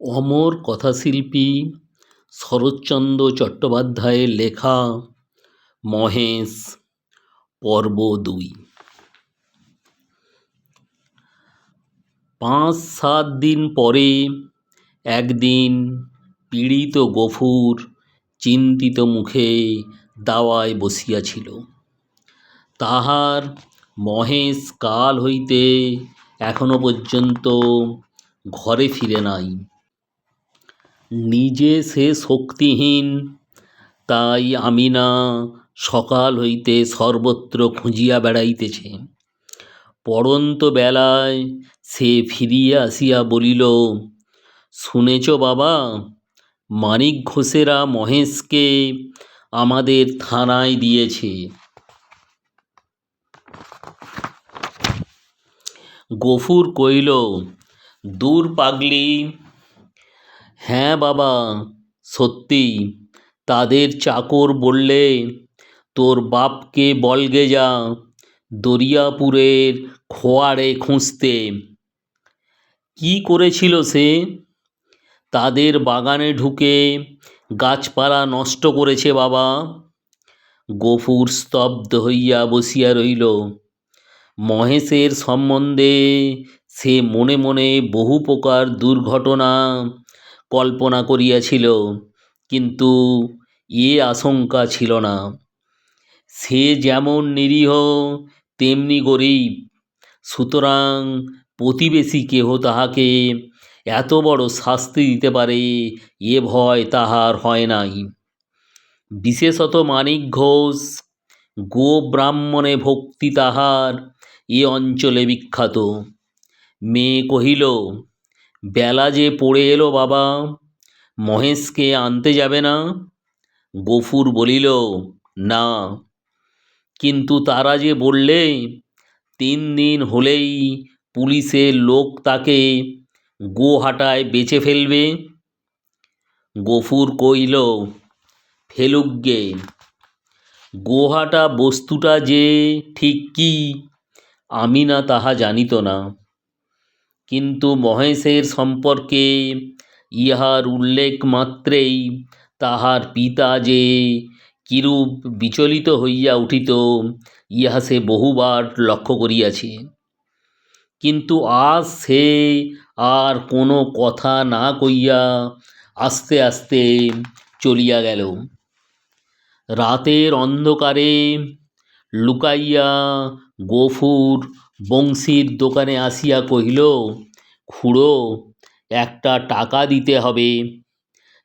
অমর কথাশিল্পী শরৎচন্দ্র চট্টোপাধ্যায়ের লেখা মহেশ পর্ব দুই। পাঁচ সাত দিন পরে একদিন পীড়িত গফুর চিন্তিত মুখে দাওয়ায় বসিয়াছিল। তাহার মহেশ কাল হইতে এখনও পর্যন্ত ঘরে ফিরে নাই। নিজে সে শক্তিহীন, তাই আমিনা সকাল হইতে সর্বত্র খুঁজিয়া বেড়াইতেছে। পড়ন্ত বেলায় সে ফিরিয়া আসিয়া বলিল, শুনেছ বাবা, মানিক ঘোষেরা মহেশকে আমাদের থানায় দিয়েছে। গফুর কইল দূর পাগলি হ্যাঁ বাবা, সত্যি। তাদের চাকর বললে, তোর বাপকে বলগে যা, দরিয়াপুরের খোয়াড়ে খুঁজতে। কি করেছিল সে? তাদের বাগানে ঢুকে গাছপালা নষ্ট করেছে বাবা। গফুর স্তব্ধ হইয়া বসিয়া রইল। মহেশের সম্বন্ধে সে মনে মনে বহু প্রকার দুর্ঘটনা কল্পনা করিয়াছিল, কিন্তু এ আশঙ্কা ছিল না। সে যেমন নিরীহ, তেমনি গরিব। সুতরাং প্রতিবেশী কেহ তাহাকে এত বড় শাস্তি দিতে পারে, এ ভয় তাহার হয় নাই। বিশেষত মানিক ঘোষ, গো ব্রাহ্মণে ভক্তি তাহার এ অঞ্চলে বিখ্যাত। মেয়ে কহিল বেলা যে পড়ে এলো বাবা, মহেশকে আনতে যাবে না? গফুর বলিল, না। কিন্তু তারা যে বললে, তিন দিন হলেই পুলিশের লোক তাকে গোহাটায় বেচে ফেলবে। গফুর কইল ফেলুক গে, গোহাটা বস্তুটা যে ঠিক কি, আমি না তাহা জানিত না। কিন্তু মহেশের সম্পর্কে ইহার উল্লেখ মাত্রেই তাহার পিতা যে কিরূপ বিচলিত হইয়া উঠিত, ইহা সে বহুবার লক্ষ্য করিয়াছে। কিন্তু আজ সে আর কোনো কথা না কইয়া আস্তে আস্তে চলিয়া গেল। রাতের অন্ধকারে লুকাইয়া গফুর বংশীর দোকানে আসিয়া কহিল, খুড়ো, একটা টাকা দিতে হবে।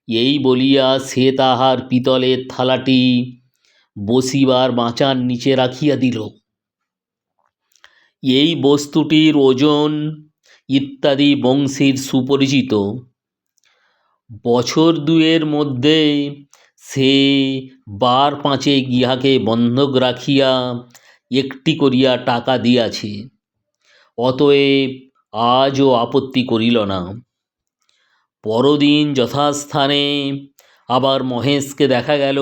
এই বলিয়া সে তাহার পিতলের থালাটি বসিবার মাচার নিচে রাখিয়া দিল। এই বস্তুটির ওজন ইত্যাদি বংশীর সুপরিচিত। বছর দুয়ের মধ্যে সে বার পাঁচে ইহাকে বন্ধক রাখিয়া একটি করিয়া টাকা দিয়াছে। অতএব আজও আপত্তি করিল না। পরদিন যথাস্থানে আবার মহেশকে দেখা গেল।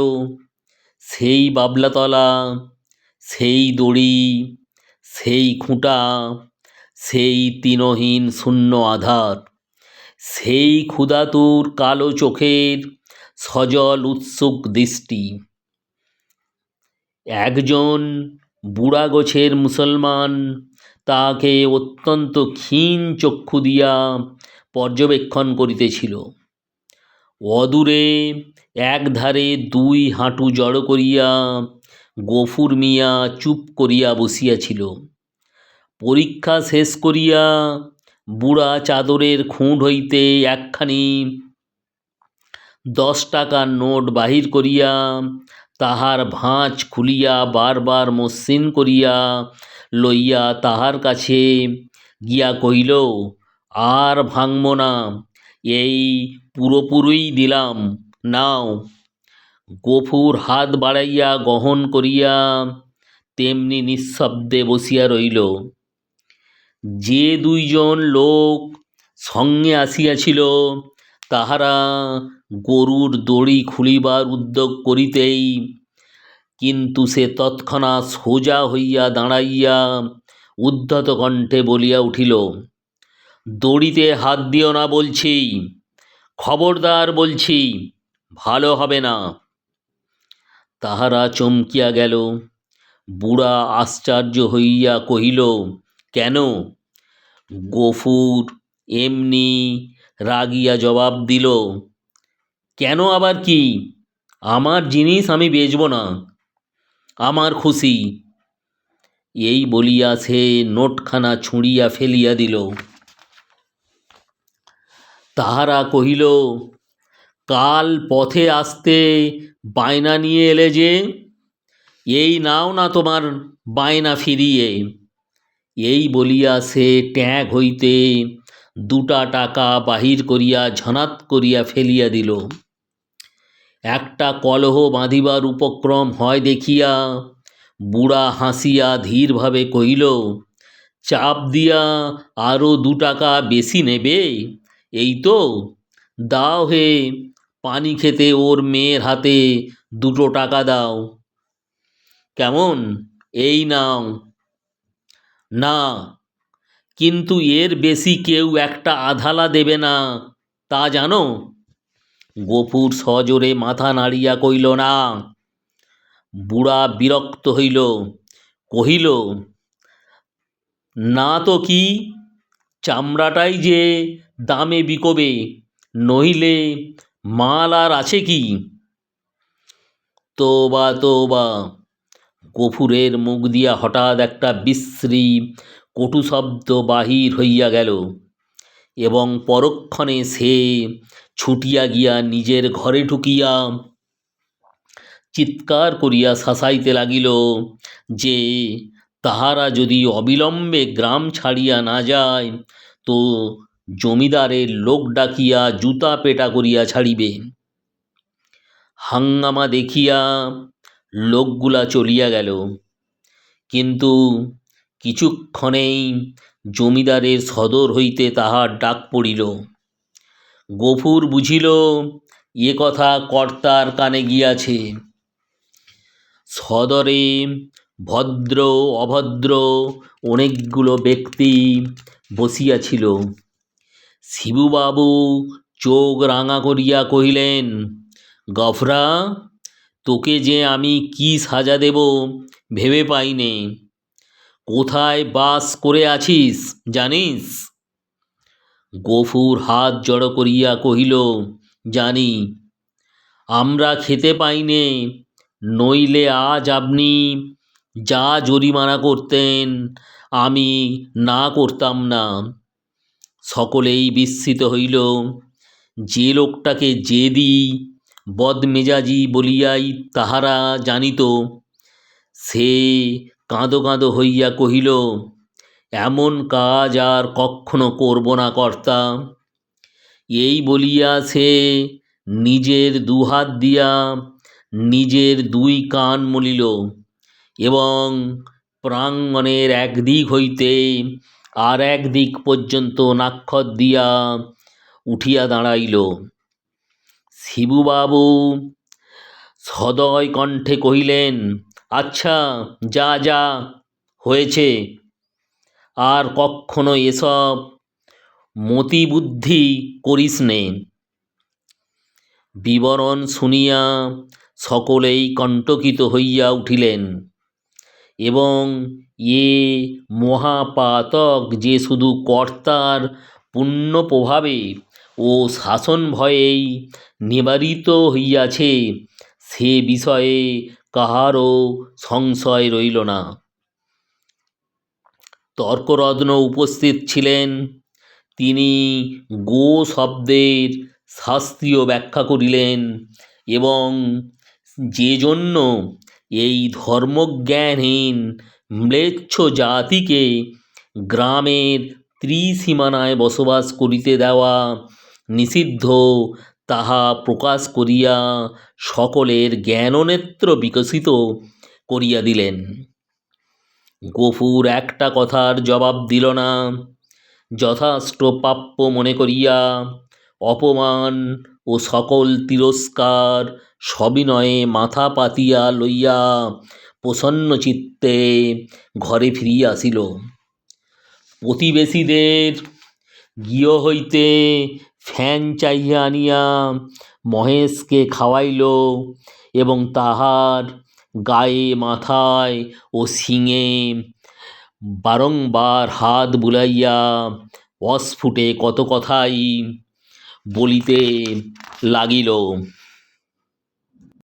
সেই বাবলাতলা, সেই দড়ি, সেই খুঁটা, সেই তিনহীন শূন্য আধার, সেই ক্ষুধাতুর কালো চোখের সজল উৎসুক দৃষ্টি। একজন বুড়া গোছের মুসলমান, তাহাকে অত্যন্ত ক্ষীণ চক্ষু দিয়া পর্যবেক্ষণ করিতেছিল। অদূরে একধারে দুই হাঁটু জড়ো করিয়া গফুর মিয়া চুপ করিয়া বসিয়াছিল। পরীক্ষা শেষ করিয়া বুড়া চাদরের খুঁট হইতে একখানি দশ টাকার নোট বাহির করিয়া তাহার ভাঁজ খুলিয়া বারবার মসৃণ করিয়া লইয়া তাহার কাছে গিয়া কহিল, আর ভাঙব না, এই পুরোপুরি দিলাম, নাও। গফুর হাত বাড়াইয়া গ্রহণ করিয়া তেমনি নিঃশব্দে বসিয়া রইল। যে দুইজন লোক সঙ্গে আসিয়াছিল, তাহারা গরুর দড়ি খুলিবার উদ্যোগ করিতেই, কিন্তু সে তৎক্ষণাৎ সোজা হইয়া দাঁড়াইয়া উদ্ধত কণ্ঠে বলিয়া উঠিল, দড়িতে হাত দিও না বলছি, খবরদার বলছি, ভালো হবে না। তাহারা চমকিয়া গেল। বুড়া আশ্চর্য হইয়া কহিল, কেন? গফুর এমনি রাগিয়া জবাব দিল কেন আবার কি? আমার জিনিস আমি বেচব না। আমার খুশি। এই বলিয়া সে নোটখানা ছুঁড়িয়া ফেলিয়া দিল। তাহারা কহিল, কাল পথে আসতে বায়না নিয়ে এলে যে, এই নাও না তোমার বায়না ফিরিয়ে। এই বলিয়া সে ট্যাগ হইতে দুটা টাকা বাহির করিয়া ঝনাত করিয়া ফেলিয়া দিল। একটা কলহ বাঁধিবার উপক্রম হয় দেখিয়া। বুড়া হাসিয়া ধীরভাবে কহিল, চাপ দিয়া আরও দু টাকা বেশি নেবে? এই তো, দাও হে, পানি খেতে ওর মেয়ের হাতে দুটো টাকা দাও। কেমন? এই নাও। না, কিন্তু এর বেশি কেউ একটা আধালা দেবে না, তা জানো? গফুর সজোরে মাথা নাড়িয়া কইল না। বুড়া বিরক্ত হইল, কহিল, না তো কি? চামড়াটাই যে দামে বিকবে, নইলে মাল আর আছে কি? তোবা তোবা গফুরের মুখ দিয়া হঠাৎ একটা বিশ্রী কটু শব্দ বাহির হইয়া গেল। এবং পরক্ষণে সে ছুটিয়া গিয়া নিজের ঘরে ঢুকিয়া চিৎকার করিয়া শাসাইতে লাগিল যে, তাহারা যদি অবিলম্বে গ্রাম ছাড়িয়া না যায়, তো জমিদারের লোক ডাকিয়া জুতা পেটা করিয়া ছাড়িবে। হাঙ্গামা দেখিয়া লোকগুলা চলিয়া গেল। কিন্তু কিছুক্ষণেই জমিদারের সদর হইতে তাহার ডাক পড়িল। গফুর বুঝিল, এ কথা কর্তার কানে গিয়াছে। সদরে ভদ্র, অভদ্র অনেকগুলো ব্যক্তি বসিয়াছিল। শিবুবাবু চোখ রাঙা করিয়া কহিলেন, গফরা, তোকে যে আমি কি সাজা দেব ভেবে পাইনে। কোথায় বাস করে আছিস, জানিস? গফুর হাত জড়ো করিয়া কহিল, জানি। আমরা খেতে পাইনে, নইলে আজ আপনি যা জরিমানা করতেন, আমি না করতাম না। সকলেই বিস্মিত হইল, যে লোকটাকে জেদি, বদমেজাজি বলিয়াই তাহারা জানিত, সে কাঁদো কাঁদো হইয়া কহিল, এমন কাজ আর কখনো করব না কর্তা। এই বলিয়া সে নিজের দুহাত দিয়া নিজের দুই কান মলিল এবং প্রাঙ্গণের একদিক হইতে আর এক দিক পর্যন্ত নাক্ষর দিয়া উঠিয়া দাঁড়াইল। শিবুবাবু সদয় কণ্ঠে কহিলেন আচ্ছা যা যা হয়েছে। আর কখনো এসব মতিবুদ্ধি করিস নে। বিবরণ শুনিয়া সকলেই কণ্টকিত হইয়া উঠিলেন এবং এ মহাপাতক যে শুধু কর্তার পুণ্য প্রভাবে ও শাসন ভয়েই নিবারিত হইয়াছে, সে বিষয়ে কাহারও সংশয় রইল না। তর্করত্ন উপস্থিত ছিলেন। তিনি গো শব্দের শাস্ত্রীয় ব্যাখ্যা করিলেন এবং যে জন্য এই ধর্মজ্ঞানহীন ম্লেচ্ছ জাতিকে গ্রামের ত্রিসীমানায় বসবাস করিতে দেওয়া নিষিদ্ধ তাহা প্রকাশ করিয়া সকলের জ্ঞাননেত্র বিকশিত করিয়া দিলেন। গফুর একটা কথার জবাব দিল না। যথাষ্ট প্রাপ্য মনে করিয়া অপমান ও সকল তিরস্কার সবিনয়ে মাথা পাতিয়া লইয়া প্রসন্ন চিত্তে ঘরে ফিরিয়া আসিল। প্রতিবেশীদের গৃহ হইতে ফ্যান চাহিয়া আনিয়া মহেশকে খাওয়াইল এবং তাহার গায়ে, মাথায় ও শিঙে বারংবার হাত বুলাইয়া অস্ফুটে কত কথাই বলিতে লাগিল।